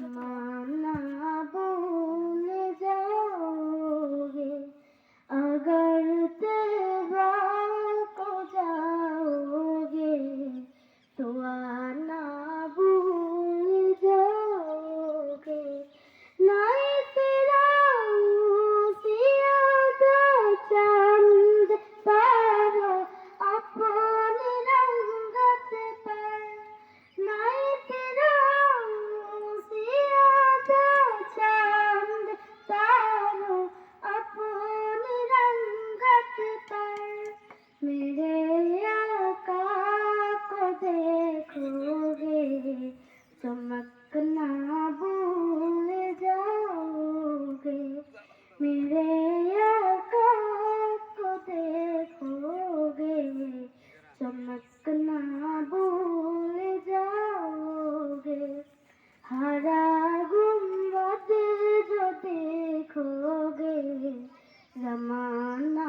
妈么 মেরে को देखोगे चमकना भूल जाओगे हरा गुम्बद जो देखोगे जमाना